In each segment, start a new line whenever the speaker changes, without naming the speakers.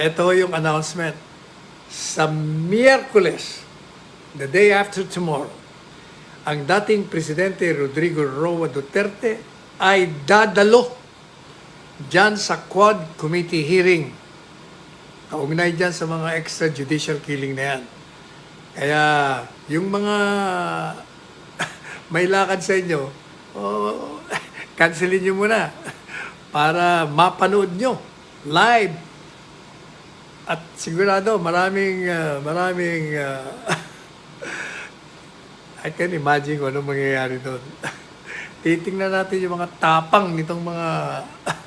Ito yung announcement. Sa Miyerkules, the day after tomorrow, ang dating Presidente Rodrigo Roa Duterte ay dadalo dyan sa Quad Committee hearing. Kaugnay dyan sa mga extrajudicial killing na yan. Kaya yung mga may lakad sa inyo, oh, cancelin nyo muna para mapanood nyo live. At sigurado maraming uh, maraming uh, I can imagine kung anong mangyayari doon. Titingnan natin yung mga tapang nitong mga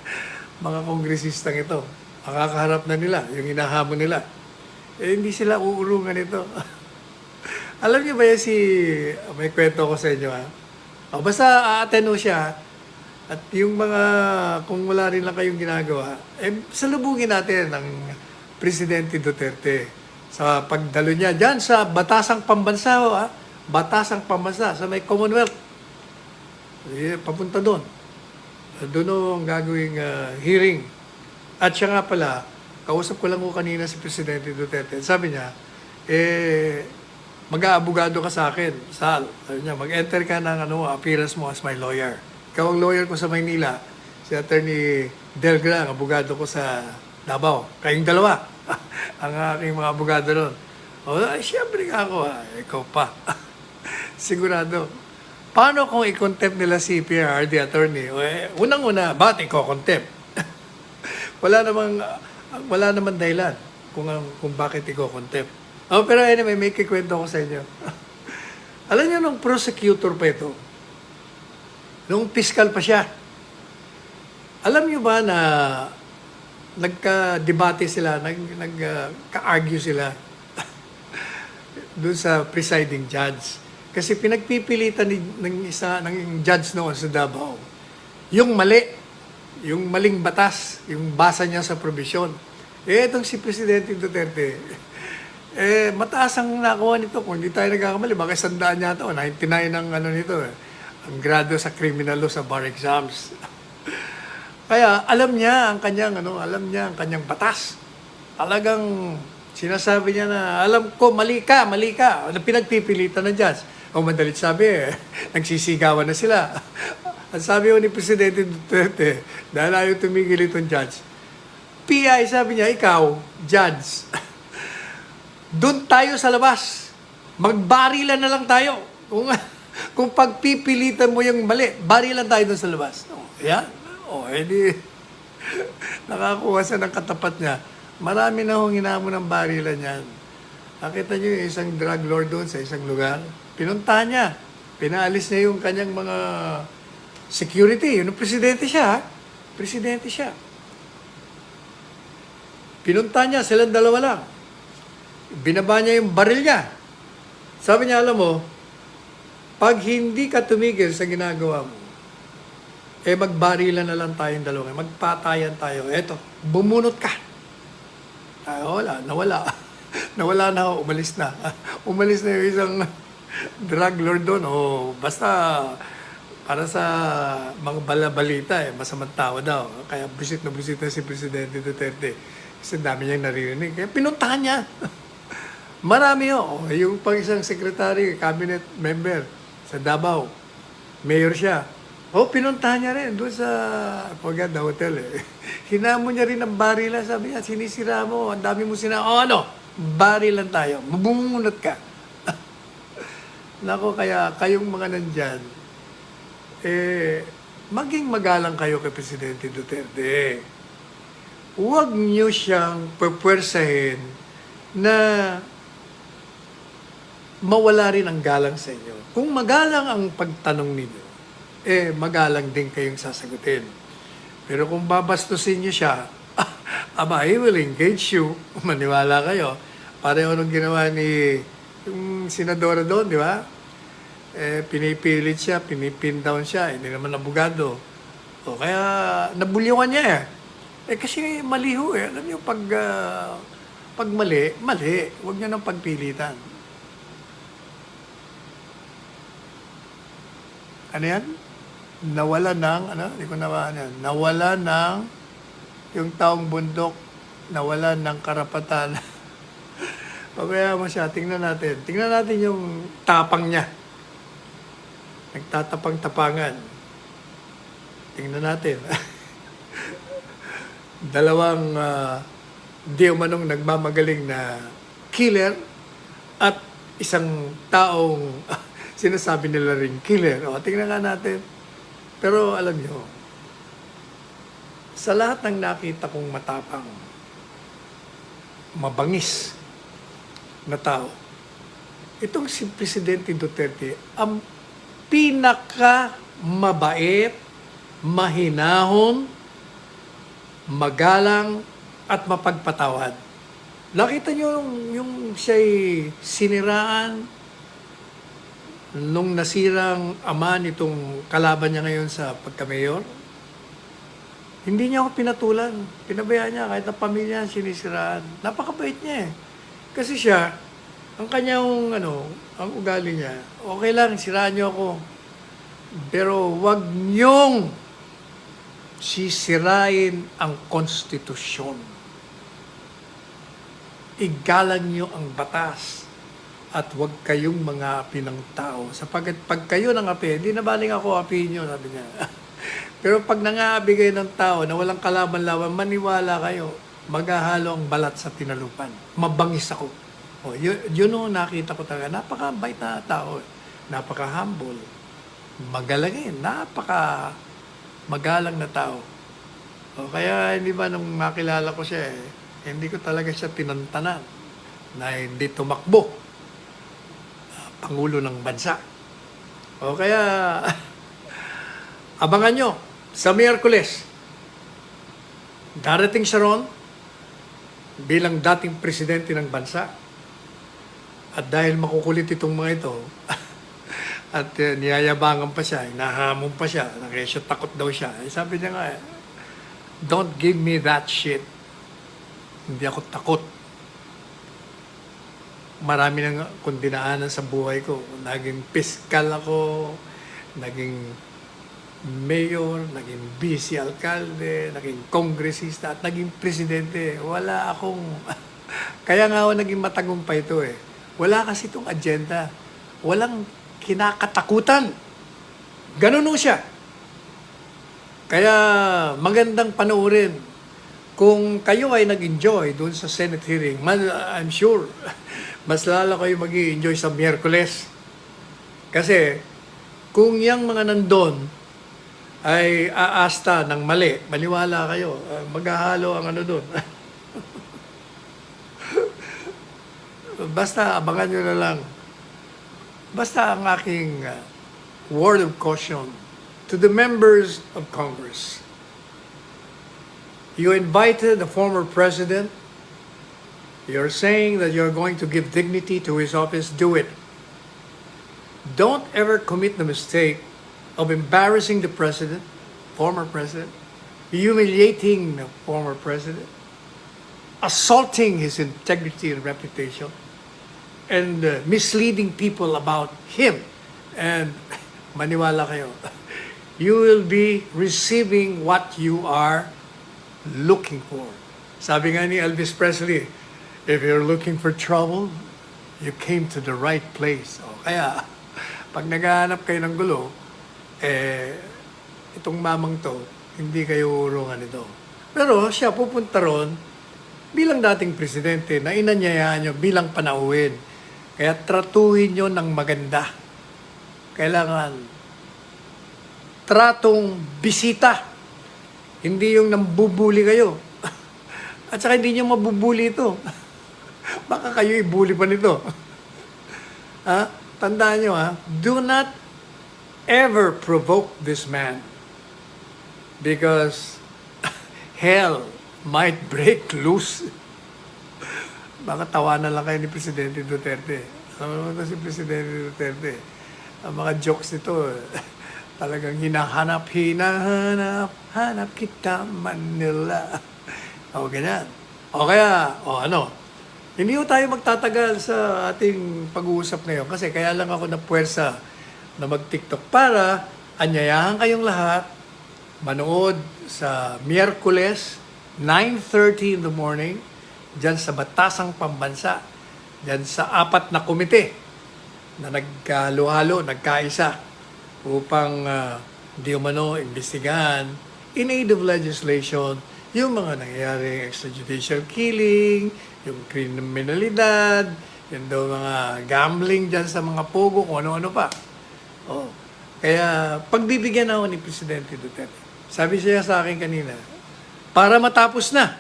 mga kongresistang ito. Makakaharap na nila, yung hinahamon nila. Eh, hindi sila uurungan ito. Alam niyo ba yan si... May kwento ko sa inyo ha. O, basta aaten mo siya. At yung mga... Kung wala rin lang kayong ginagawa, eh, salubungin natin ang Presidente Duterte sa pagdalo niya dyan sa Batasang Pambansa. ho, Ha? Batasang Pambansa sa may Commonwealth. Eh, papunta doon. Doon ho ang gagawing ah, hearing. At siya nga pala, kausap ko lang ko kanina si Presidente Duterte. Sabi niya, eh, mag-aabogado ka sa akin, Sal. Sabi niya, mag-enter ka ng ano, appearance mo as my lawyer. Ikaw ang lawyer ko sa Maynila, si Attorney Delgra, ang abogado ko sa Davao. Kayong dalawa, ang aking mga abogado doon. O, ay, siyempre nga ako, ah. ikaw pa. Sigurado. Paano kung i-contempt nila si PRD attorney? O, eh, unang-una, bakit i-contempt? wala namang wala namang dahilan kung kung bakit i-contempt. Oh, pero anyway, may kikwento ko sa inyo. Alam niyo nung prosecutor pa ito, nung fiscal pa siya, alam niyo ba na nagka-debate sila, nag, nagka-argue sila doon sa presiding judge. Kasi pinagpipilitan ni, ng isa ng judge noon sa Davao, yung mali, yung maling batas, yung basa niya sa probisyon. Eh, itong si Presidente Duterte, eh, mataas ang nakuha nito. Kung hindi tayo nagkakamali, baka sandaan yata o 99 ang ano nito eh. Ang grado sa criminal law sa bar exams. Kaya alam niya ang kanyang ano, alam niya ang kanyang batas. Talagang sinasabi niya na alam ko mali ka, mali ka. Ano pinagpipilitan ng judge? O madalit sabi eh, nagsisigawan na sila. Ang sabi ni Presidente Duterte, dahil ayaw tumigil itong judge, PI sabi niya, ikaw, judge, doon tayo sa labas. Magbarilan na lang tayo. Kung, kung pagpipilitan mo yung mali, barilan tayo doon sa labas. O, yan. O, edi, nakakuha siya ng katapat niya. Marami na hong hinamo ng barilan yan. Nakita niyo yung isang drug lord doon sa isang lugar. Pinunta niya. Pinaalis niya yung kanyang mga security. Yun, presidente siya. Presidente siya. Pinunta niya, silang dalawa lang binaba niya yung baril niya. Sabi niya, alam mo, pag hindi ka tumigil sa ginagawa mo, eh magbarilan na lang tayong dalawa. Magpatayan tayo. Eto, bumunot ka. Ay, wala, nawala. nawala na umalis na. umalis na yung isang drug lord doon. O basta para sa mga balabalita, eh, masamang tao daw. Kaya busit na busit na si Presidente Duterte. Kasi dami niyang naririnig. Kaya pinuntahan niya. Marami ho. Yung pang isang secretary, cabinet member sa Davao, mayor siya. Oh, pinuntahan niya rin doon sa Paganda Hotel eh. Hinamon niya rin ang barila. Sabi niya, sinisira mo. Ang dami mo sina... Oh, ano? Barilan tayo. Mabumunot ka. Nako, kaya kayong mga nandyan, eh, maging magalang kayo kay Presidente Duterte. Huwag niyo siyang pupwersahin na mawala rin ang galang sa inyo. Kung magalang ang pagtanong ninyo, eh magalang din kayong sasagutin. Pero kung babastusin niyo siya, aba, he will engage you. Maniwala kayo. Pareho nung ginawa ni yung senadora doon, di ba? Eh, pinipilit siya, pinipin down siya, hindi naman abogado. O kaya nabulyuan niya eh. Eh kasi mali ho eh. Alam niyo, pag, ah, pag mali, mali. Huwag niyo nang pagpilitan. Ano yan? Nawala ng, ano? Hindi ko nawa, ano yan? Nawala ng yung taong bundok nawalan ng karapatan. Pabayaan mo siya, tingnan natin. Tingnan natin yung tapang niya. Nagtatapang-tapangan. Tingnan natin. Dalawang uh, di umanong nagmamagaling na killer at isang taong sinasabi nila ring killer. O, tingnan nga natin. Pero alam nyo, sa lahat ng nakita kong matapang, mabangis na tao, itong si Presidente Duterte, ang pinaka mabait, mahinahon, magalang, at mapagpatawad. Nakita niyo yung, yung siya'y siniraan nung nasirang ama nitong kalaban niya ngayon sa pagka-mayor? Hindi niya ako pinatulan. Pinabayaan niya kahit na pamilya sinisiraan. Napakabait niya eh. Kasi siya, ang kanyang ano, ang ugali niya, okay lang, siraan niyo ako. Pero wag niyong sisirain ang konstitusyon. Igalang niyo ang batas at wag kayong mga api ng tao. Sapagkat pag kayo ng api, hindi na baling ako api niyo, sabi niya. Pero pag nangaabi kayo ng tao na walang kalaban-laban, maniwala kayo, maghahalo ang balat sa tinalupan. Mabangis ako. O, yun, yun o nakita ko talaga. Napaka-bait na tao. Napaka-humble. Magalangin. Napaka magalang na tao. O, kaya hindi ba nung makilala ko siya, eh, hindi ko talaga siya tinantanan na hindi tumakbo. Pangulo ng bansa. O kaya, abangan nyo, sa Miyerkules, darating siya ron bilang dating presidente ng bansa. At dahil makukulit itong mga ito, at uh, niyayabangan pa siya, nahamon pa siya, nakesyo takot daw siya. Eh, sabi niya nga, don't give me that shit. Hindi ako takot. Marami nang kung dinaanan sa buhay ko. Naging piskal ako, naging mayor, naging vice alkalde, naging kongresista, at naging presidente. Wala akong... Kaya nga ako naging matagumpay ito eh. Wala kasi itong agenda. Walang kinakatakutan. Ganun siya. Kaya magandang panoorin. Kung kayo ay nag-enjoy doon sa Senate hearing, man, I'm sure, mas lalo kayo mag enjoy sa Miyerkules. Kasi, kung yung mga nandun ay aasta ng mali, maniwala kayo, uh, maghahalo ang ano doon. Basta abangan nyo na lang. Basta ang aking uh, word of caution to the members of Congress. You invited the former president. You're saying that you're going to give dignity to his office. Do it. Don't ever commit the mistake of embarrassing the president, former president, humiliating the former president, assaulting his integrity and reputation, and uh, misleading people about him. And maniwala kayo, you will be receiving what you are looking for. Sabi nga ni Elvis Presley, if you're looking for trouble, you came to the right place. O kaya, pag naghahanap kayo ng gulo, eh, itong mamang to, hindi kayo urungan ito. Pero siya pupunta ron bilang dating presidente na inanyayahan nyo bilang panauhin. Kaya tratuhin nyo ng maganda. Kailangan tratong bisita. Hindi yung nambubuli kayo. At saka hindi nyo mabubuli ito. Baka kayo ibuli pa nito. ha? Tandaan nyo ha, do not ever provoke this man because hell might break loose. Baka tawanan lang kayo ni Presidente Duterte. Mo naman si Presidente Duterte. Ang mga jokes nito, talagang hinahanap, hinahanap, hanap kita Manila. O ganyan. O kaya, o ano, hindi ko tayo magtatagal sa ating pag-uusap ngayon kasi kaya lang ako na puwersa na mag-TikTok para anyayahan kayong lahat manood sa Miyerkules 9.30 in the morning, dyan sa Batasang Pambansa, dyan sa apat na komite na nagkahalo-halo, nagkaisa upang uh, di umano imbestigahan in aid of legislation yung mga nangyayaring extrajudicial killing, yung kriminalidad, yung daw mga gambling dyan sa mga pogo, kung ano-ano pa. Oh. Kaya pagbibigyan ako ni Presidente Duterte, sabi siya sa akin kanina, para matapos na.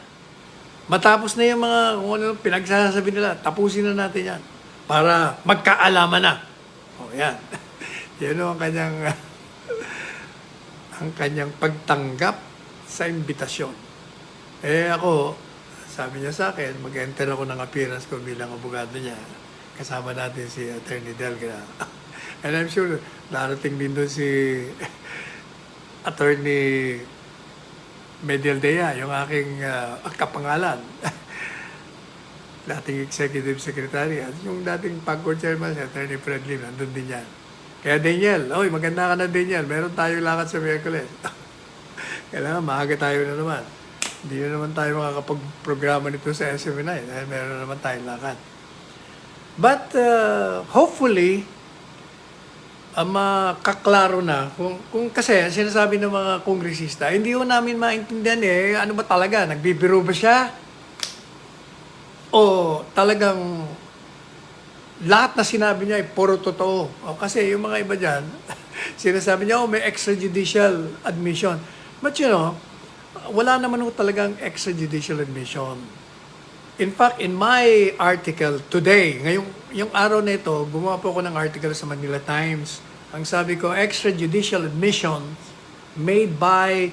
Matapos na yung mga kung ano pinagsasabi nila, tapusin na natin yan. Para magkaalaman na. O yan. yan ang kanyang ang kanyang pagtanggap sa imbitasyon. Eh ako, sabi niya sa akin, mag-enter ako ng appearance ko bilang abogado niya. Kasama natin si Attorney Delgra. And I'm sure darating din doon si Attorney Medialdea, yung aking ah, kapangalan. dating executive secretary at yung dating PAGCOR chairman si Attorney Fred Lim, nandun din yan. Kaya Daniel, oy, maganda ka na Daniel, meron tayong lakad sa Miyerkules. Kailangan maaga tayo na naman. Hindi na naman tayo makakapag-programa nito sa SMNI dahil meron naman tayong lakad. But uh, hopefully, ang makaklaro na kung, kung kasi sinasabi ng mga kongresista, hindi ko namin maintindihan eh, ano ba talaga, nagbibiro ba siya? O talagang lahat na sinabi niya ay puro totoo. O, kasi yung mga iba dyan, sinasabi niya, oh, may extrajudicial admission. But you know, wala naman ho talagang extrajudicial admission. In fact, in my article today, ngayong yung araw na ito, gumawa po ako ng article sa Manila Times. Ang sabi ko, extrajudicial admission made by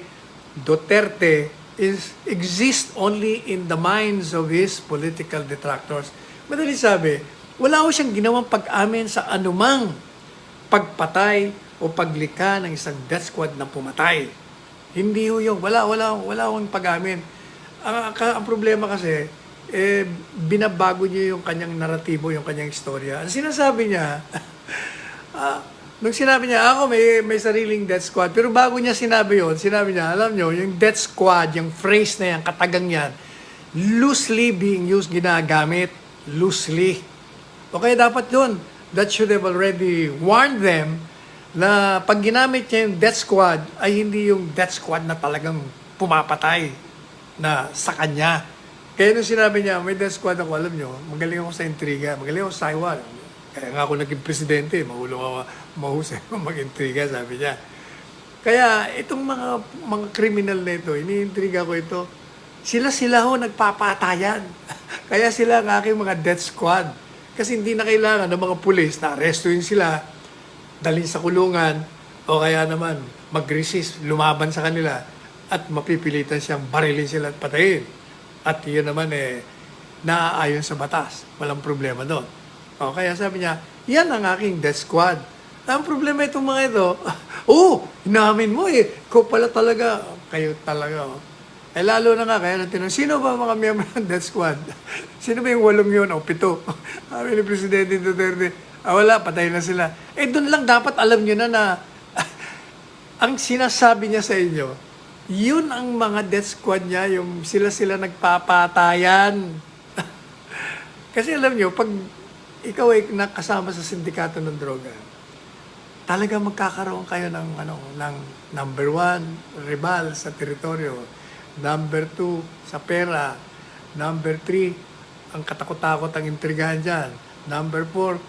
Duterte is exist only in the minds of his political detractors. Madali sabi, wala ko siyang ginawang pag-amin sa anumang pagpatay o paglika ng isang death squad na pumatay. Hindi ho yung, wala, wala, wala akong pag-amin. Ang, ang, ang problema kasi, eh, binabago niya yung kanyang naratibo, yung kanyang istorya. Ang sinasabi niya, ah, nung sinabi niya, ako may, may sariling death squad, pero bago niya sinabi yon sinabi niya, alam niyo, yung death squad, yung phrase na yan, katagang yan, loosely being used, ginagamit, loosely. O kaya dapat yun, that should have already warned them na pag ginamit niya yung death squad, ay hindi yung death squad na talagang pumapatay na sa kanya. Kaya nung sinabi niya, may death squad ako, alam nyo, magaling ako sa intriga, magaling ako sa saywal. Kaya nga ako naging presidente, mahulong ako, mahusay ako mag-intriga, sabi niya. Kaya itong mga mga kriminal na ito, iniintriga ko ito, sila-sila ho nagpapatayan. Kaya sila ang aking mga death squad. Kasi hindi na kailangan ng mga pulis na arestuin sila, dalhin sa kulungan, o kaya naman mag-resist, lumaban sa kanila, at mapipilitan siyang barilin sila at patayin. At yun naman eh, naaayon sa batas. Walang problema doon. O kaya sabi niya, yan ang aking death squad. Ang problema itong mga ito, oh, inamin mo eh, ko pala talaga, kayo talaga. Oh. Eh lalo na nga, kaya tinanong, sino ba mga miyembro ng death squad? sino ba yung walong yun o pito? Sabi ni Presidente Duterte, ah wala, patay na sila. Eh doon lang dapat alam nyo na na ang sinasabi niya sa inyo, yun ang mga death squad niya, yung sila-sila nagpapatayan. Kasi alam nyo, pag ikaw ay nakasama sa sindikato ng droga, talaga magkakaroon kayo ng ano ng number one, rival sa teritoryo. Number two, sa pera. Number three, ang katakot-takot ang intrigahan dyan. Number four,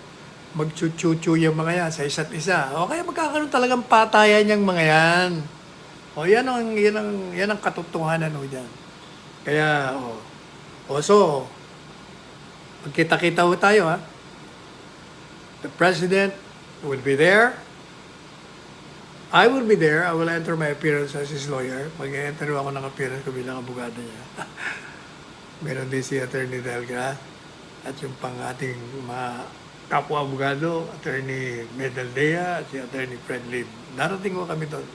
magchuchuchu yung mga yan sa isa't isa. O kaya magkakaroon talagang patayan yung mga yan. O yan ang, yan ang, yan ang katotohanan o dyan. Kaya, o, o so, magkita-kita ho tayo ha. The President will be there. I will be there. I will enter my appearance as his lawyer. Mag-enter ako ng appearance ko bilang abogado niya. Meron din si Attorney Delga at yung pang ating mga kapwa abogado, Attorney Medaldea si Attorney Fred Lim. Darating ko kami doon.